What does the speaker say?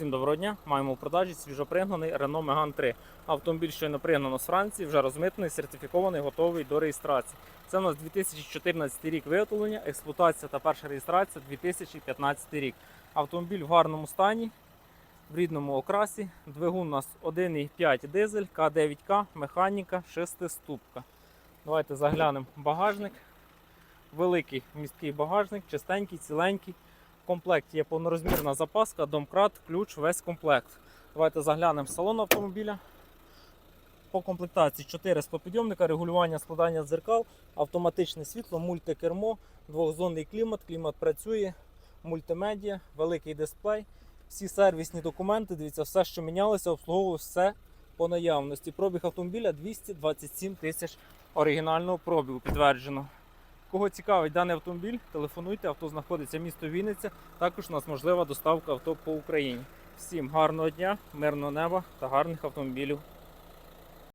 Всім доброго дня. Маємо в продажі свіжопригнаний Renault Megane 3. Автомобіль щойно пригнано з Франції, вже розмитний, сертифікований, готовий до реєстрації. Це у нас 2014 рік виготовлення, експлуатація та перша реєстрація 2015 рік. Автомобіль в гарному стані, в рідному окрасі. Двигун у нас 1,5 дизель, К9К, механіка, шестиступка. Давайте заглянемо багажник. Великий місткий багажник, чистенький, ціленький. В комплекті є повнорозмірна запаска, домкрат, ключ, весь комплект. Давайте заглянемо в салон автомобіля. По комплектації 4 склопідйомника, регулювання складання дзеркал, автоматичне світло, мультикермо, двохзонний клімат, клімат працює, мультимедіа, великий дисплей. Всі сервісні документи, дивіться, все, що мінялося, обслуговувалося все по наявності. Пробіг автомобіля 227 тисяч оригінального пробігу підтверджено. Кого цікавить даний автомобіль, телефонуйте, авто знаходиться місто Вінниця. Також у нас можлива доставка авто по Україні. Всім гарного дня, мирного неба та гарних автомобілів